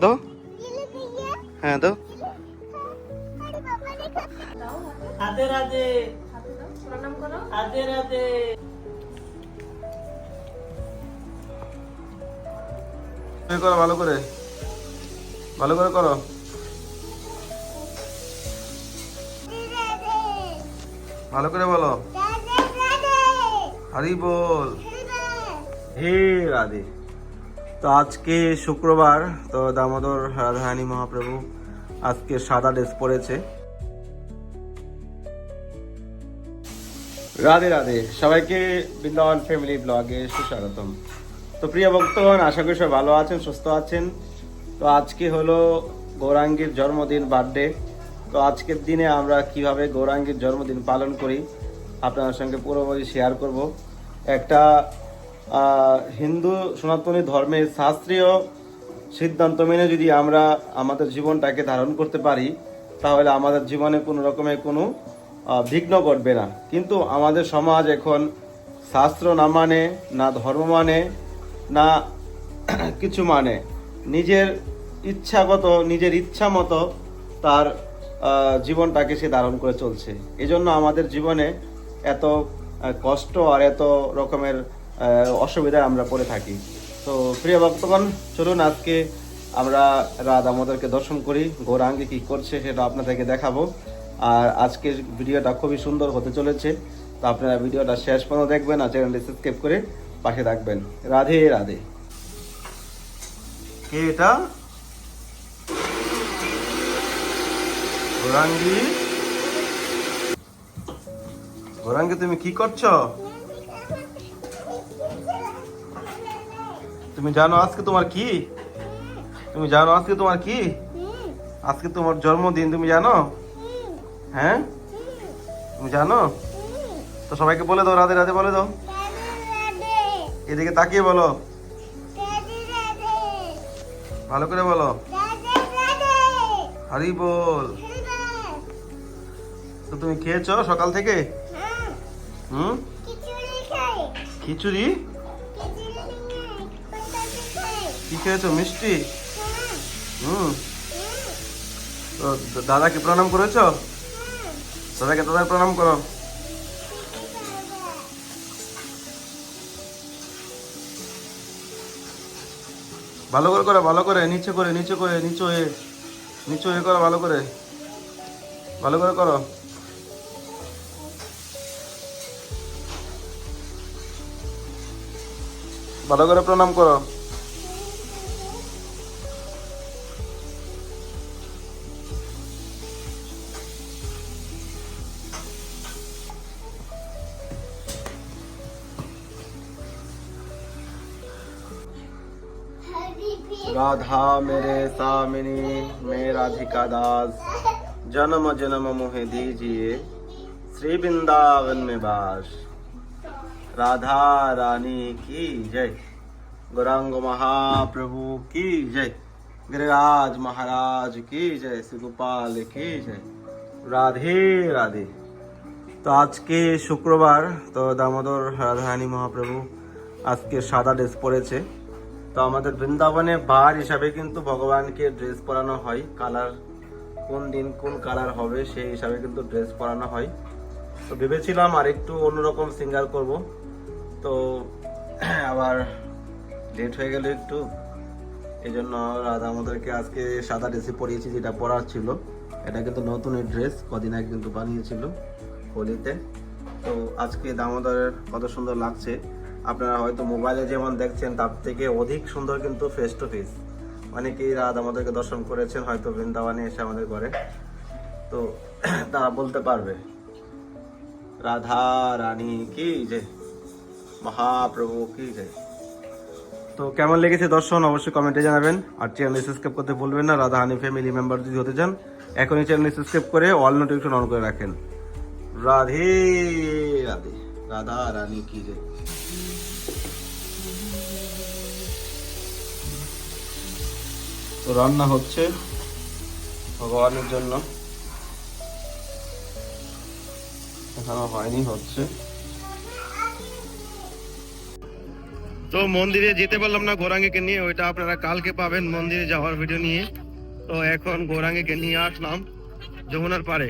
দো হ্যাঁ দো রাধে। রাধে প্রণাম করো। রাধে। রাধে করো ভালো করে। ভালো করে করো। ভালো করে বলো। হরি বল। হে রাধে। তো আজকে শুক্রবার, তো দামোদর রাধারানী মহাপ্রভু আজকে সাদা ড্রেস পরেছে। রাধে রাধে। সবাইকে বৃন্দাবন ফ্যামিলি ব্লগে সুস্বাগতম। তো প্রিয় ভক্তগণ, আশা করি সবাই ভালো আছেন, সুস্থ আছেন। তো আজকে হলো গৌরাঙ্গীর জন্মদিন বার্থডে। তো আজকের দিনে আমরা কীভাবে গৌরাঙ্গীর জন্মদিন পালন করি, আপনাদের সঙ্গে পুরোপুরি শেয়ার করব। একটা হিন্দু সনাতনী ধর্মের শাস্ত্রীয় সিদ্ধান্ত মেনে যদি আমরা আমাদের জীবনটাকে ধারণ করতে পারি, তাহলে আমাদের জীবনে কোনো রকমের কোনো বিঘ্ন ঘটবে না। কিন্তু আমাদের সমাজ এখন শাস্ত্র না মানে না ধর্ম মানে না কিছু মানে। নিজের ইচ্ছাগত, নিজের ইচ্ছা মতো তার জীবনটাকে সে ধারণ করে চলছে। এজন্য আমাদের জীবনে এত কষ্ট আর এত রকমের অসুবিধায় আমরা পড়ে থাকি। তো প্রিয় ভক্তগণ, চলুন আজকে আমরা রাত আমাদেরকে দর্শন করি, গৌরাঙ্গে কি করছে সেটা আপনাদেরকে দেখাবো। আর আজকের ভিডিওটা খুবই সুন্দর হতে চলেছে। তো আপনারা ভিডিওটা শেষ পর্যন্ত দেখবেন আর চ্যানেলটি সাবস্ক্রাইব করে পাশে থাকবেন। রাধে রাধে। কে এটা? গৌরাঙ্গি? গৌরাঙ্গি, তুমি কি করছ? তুমি জানো আজকে তোমার কি? তুমি জানো আজকে তোমার কি? আজকে তোমার জন্মদিন তুমি জানো? হ্যাঁ? তুমি জানো? তো সবাইকে বলে দাও রাধে রাধে বলে দাও। এদিকে তাকিয়ে বলো। ভালো করে বলো। হরি বল। তো তুমি খেয়েছো সকাল থেকে? হুম? খিচুড়ি? খেয়েছো, মিষ্টি? হুম। তো দাদাকে প্রণাম করেছ? দাদাকে দাদা প্রণাম করো। ভালো করে করো, ভালো করে, নিচে করে নিচে করে, নিচে হয়ে নিচে হয়ে করো, ভালো করে। ভালো করে করো। ভালো করে প্রণাম করো। राधा मेरे सामिनी मैं राधिका दास जन्म जन्म मोहे दीजिए श्री वृंदावन में बास राधा रानी की जय गौरांग महाप्रभु की जय गिरिराज महाराज की जय श्री गोपाल की जय রাধে রাধে তো আজকে শুক্রবার তো দামোদর রাধারানী মহাপ্রভু আজকে সাদা ড্রেস পরেছে তো আমাদের বৃন্দাবনে বার হিসাবে কিন্তু ভগবানকে ড্রেস পরানো হয় কালার কোন দিন কোন কালার হবে সেই হিসাবে কিন্তু ড্রেস পরানো হয়। তো ভেবেছিলাম আর একটু অন্যরকম সিঙ্গার করব। তো আবার লেট হয়ে গেল একটু। এই জন্য রাধা আমাদেরকে আজকে সাদা ড্রেসে পরিয়েছি যেটা পরার ছিল। এটা কিন্তু নতুন ড্রেস কদিন আগে কিন্তু বানিয়েছিল হোলিতে। তো আজকে দামোদরের কত সুন্দর লাগছে। আপনারা হয়তো মোবাইলে যেমন দেখছেন, তার থেকে অধিক সুন্দর কিন্তু ফেস টু ফেস অনেকেই রাত আমাদেরকে দর্শন করেছেন, হয়তো বৃন্দাবনে এসে আমাদের ঘরে। তো তারা বলতে পারবে, রাধা রানী, কি যে? মহাপ্রভু, কি যে? তো কেমন লেগেছে দর্শন? অবশ্যই কমেন্টে জানাবেন। আর চ্যানেল সাবস্ক্রাইব করতে ভুলবেন না। রাধা হানি ফ্যামিলি মেম্বার যদি হতে চান, এখনই চ্যানেল সাবস্ক্রাইব করে অল নোটিফিকেশন অন করে রাখেন। রাধে রাধে। রাধা রানী কি জয় তো রান্না হচ্ছে ভগবানের জন্য। এখনও হয়নি হচ্ছে। তো মন্দিরে যেতে পারলাম না গৌরাঙ্গীকে নিয়ে ওইটা আপনারা কালকে পাবেন মন্দিরে যাওয়ার ভিডিও নিয়ে। তো এখন গৌরাঙ্গীকে নিয়ে আসলাম যমুনার পাড়ে।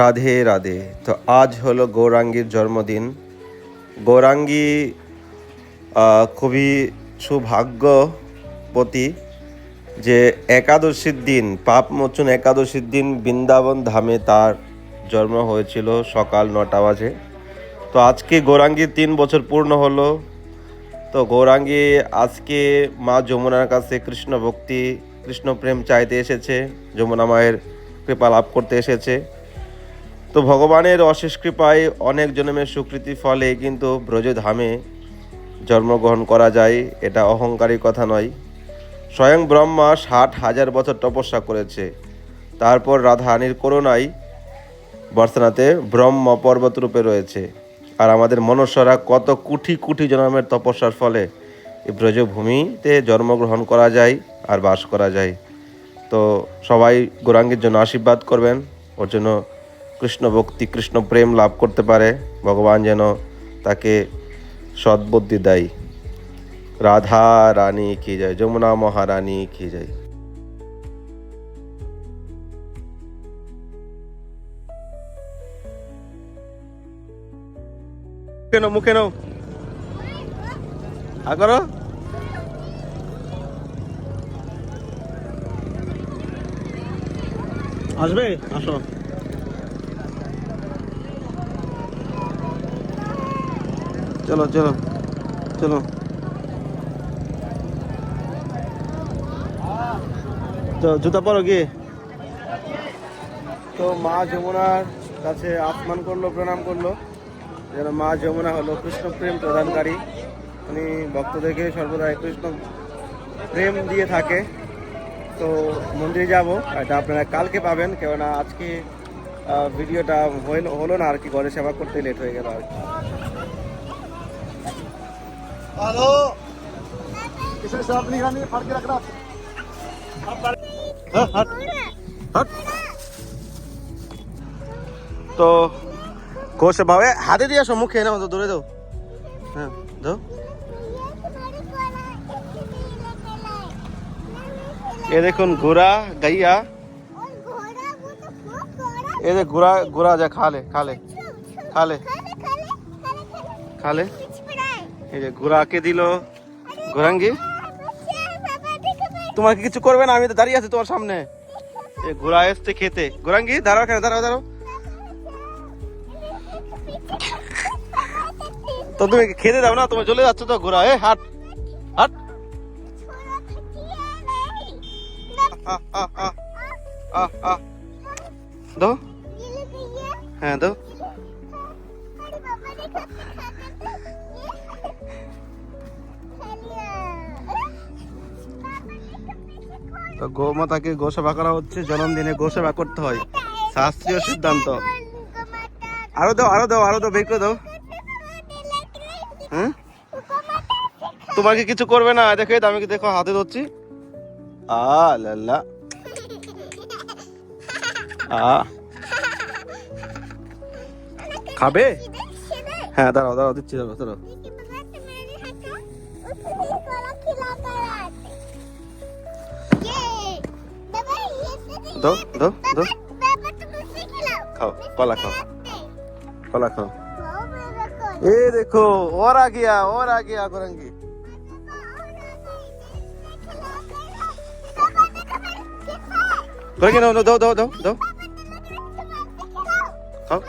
রাধে রাধে। তো আজ হলো গৌরাঙ্গীর জন্মদিন। গৌরাঙ্গী খুবই সৌভাগ্যবতী যে একাদশীর দিন, পাপ মোচন একাদশীর দিন বৃন্দাবন ধামে তার জন্ম হয়েছিল সকাল নটা বাজে। তো আজকে গৌরাঙ্গীর তিন বছর পূর্ণ হলো। তো গৌরাঙ্গী আজকে মা যমুনার কাছে কৃষ্ণ ভক্তি, কৃষ্ণ প্রেম চাইতে এসেছে, যমুনা মায়ের কৃপা লাভ করতে এসেছে। তো ভগবানের অশেষ কৃপায় অনেক জন্মের স্বীকৃতি ফলে কিন্তু ব্রজধামে জন্মগ্রহণ করা যায়, এটা অহংকারী কথা নয়। স্বয়ং ব্রহ্মা ষাট হাজার বছর তপস্যা করেছে। তারপর রাধারানীর করুণায় বর্ষনাতে ব্রহ্ম পর্বত রূপে রয়েছে। আর আমাদের মনুষ্যরা কত কোটি কোটি জন্মের তপস্যার ফলে এই ব্রজভূমিতে জন্মগ্রহণ করা যায় আর বাস করা যায়। তো সবাই গৌরাঙ্গীর জন্য আশীর্বাদ করবেন। ওর জন্য কৃষ্ণ ভক্তি কৃষ্ণ প্রেম লাভ করতে পারে ভগবান যেন তাকে সদ্বুদ্ধি দেয়। রাধা রানী কি যায় যমুনা মহারানী কি যায় কেন মুখে নাও। আগরো আসবে? আসো। চলো চলো চলো। তো, জুতা পরো গিয়ে। তো মা যমুনার কাছে আসমান করল, প্রণাম করল। যেন মা যমুনা হলো কৃষ্ণ প্রেম প্রদানকারী। উনি ভক্তদেরকে সর্বদা কৃষ্ণ প্রেম দিয়ে থাকে। তো মন্দিরে যাব এটা আপনারা কালকে পাবেন, কেননা আজকে ভিডিওটা হলো না আর কি ঘরে সেবা করতে লেট হয়ে গেল আর কি। ਹਲੋ ਕਿਸੇ ਸਾਫ ਨਹੀਂ ਖਾਣੀ ਫੜ ਕੇ ਰੱਖਣਾ ਹਟ হট তো কোষ ভাবে হাতে দিয়ে সম্মুখ খেয়ে নাও তো দূরে দাও হ্যাঁ দাও এ দেখুন ঘোড়া গাইয়া এ দেখ ঘোড়া ঘোড়া যা খালে খালে খালে খালে খালে এই যে ঘোড়াকে দিল? ঘোরাঙ্গি তোমার কি কিছু করবে না আমি তো দাঁড়িয়ে আছি তোমার সামনে। এ ঘোড়া এসছে খেতে। ঘোরাঙ্গি দাঁড়াও কেন দাঁড়াও দাঁড়াও। তো তুমি খেতে দাও না তোমার চলে যাচ্ছ তো ঘোড়া। এ হাট হাট। আ, আ, আ, আ, আ। দাও। হ্যাঁ দাও। তো গোমাতাকে গোসেবা করা হচ্ছে, জন্মদিনে গোসেবা করতে হয়। শাস্ত্রীয় সিদ্ধান্ত। আরও দাও আরও দাও আরও দাও, বের করে দাও। হ্যাঁ? তোমার কি কিছু করবে না। দেখো আমি কি দেখো, হাতে ধরছি। আ লাল্লা আ। খাবে? হ্যাঁ দাঁড়াও দাঁড়াও, দিচ্ছি, দাঁড়াও দাঁড়াও। দাও দাও দাও। খাও কলা খাও। কলা খাও। এ দেখো ওর আ গিয়া ওর আ গিয়া গোরঙ্গি গোরঙ্গি নাও দাও দাও দাও দাও। খাও।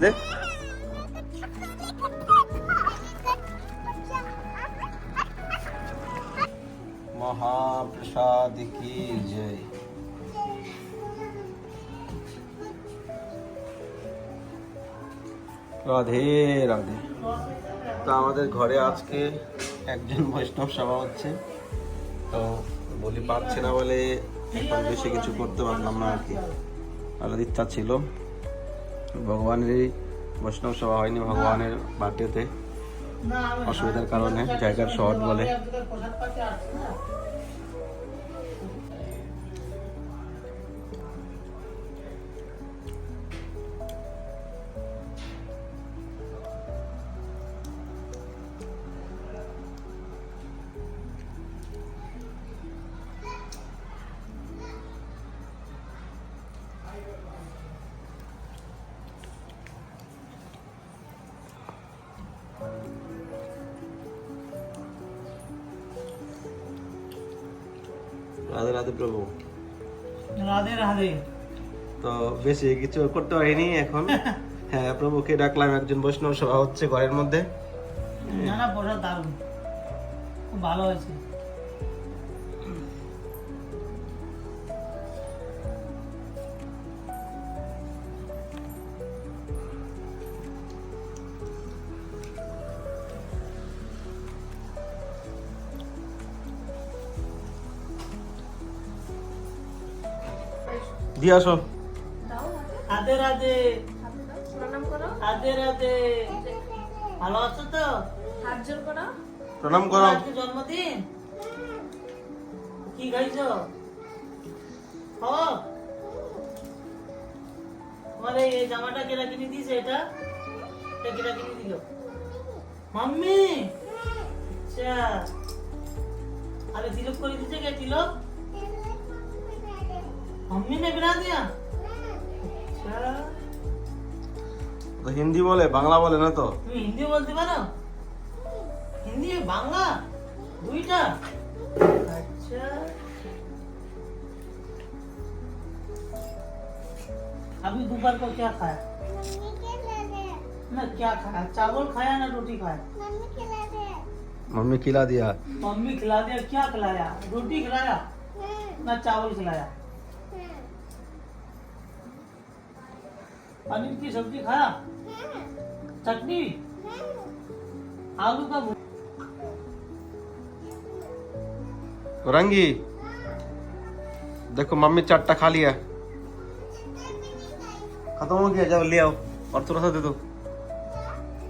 দে। মহাপ্রসাদ কি জয়। রাধে রাধে। তো আমাদের ঘরে আজকে একজন বৈষ্ণব সভা হচ্ছে। তো বলি পাচ্ছে না বলে এখন বেশি কিছু করতে পারলাম না আর কি। আলাদা ইচ্ছা ছিল। ভগবানেরই বৈষ্ণব সভা হয়নি, ভগবানের বার্থডেতে অসুবিধার কারণে জায়গার শর্ট বলে। রাধে রাধে প্রভু। রাধে রাধে। তো বেশি কিছু করতে পারিনি এখন। হ্যাঁ প্রভুকে ডাকলাম একজন বৈষ্ণব সভা হচ্ছে ঘরের মধ্যে। না না পড়া দারুণ। খুব ভালো হয়েছে। দিয়ে আসো। রাধে রাধে। রাধে রাধে। ভালো আছো তো? প্রণাম করো। জন্মদিন? কি খাইছো? ও মানে এই জামাটা কেরা কিনে দিয়েছে এটা? এটা কেরা কিনে দিল? মাম্মি! আচ্ছা। আরে তিলক করে দিছে কে? তিলক? मम्मी ने बना दिया अच्छा তো হিন্দি বলে বাংলা বলে না তো তুমি হিন্দি বলতে পারো হিন্দি বাংলা দুইটা আচ্ছা अभी दोपहर को क्या खाया ना क्या खाया चावल खाया ना रोटी खाया मम्मी खिला दिया मम्मी खिला दिया क्या खिलाया रोटी खिलाया ना चावल खिलाया पनीर की सब्ज़ी खाया? चटनी? आलू का रंगी। देखो, मम्मी चट्टा खा लिया। खत्म हो गया जब ले आओ। और थोड़ा सा दे दो।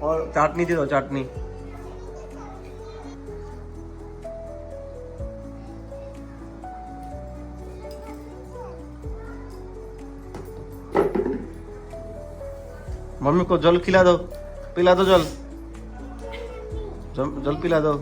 और चाटनी दे दो, चाटनी। मम्मी को जल खिला दो पिला दो जल जल, जल पिला दो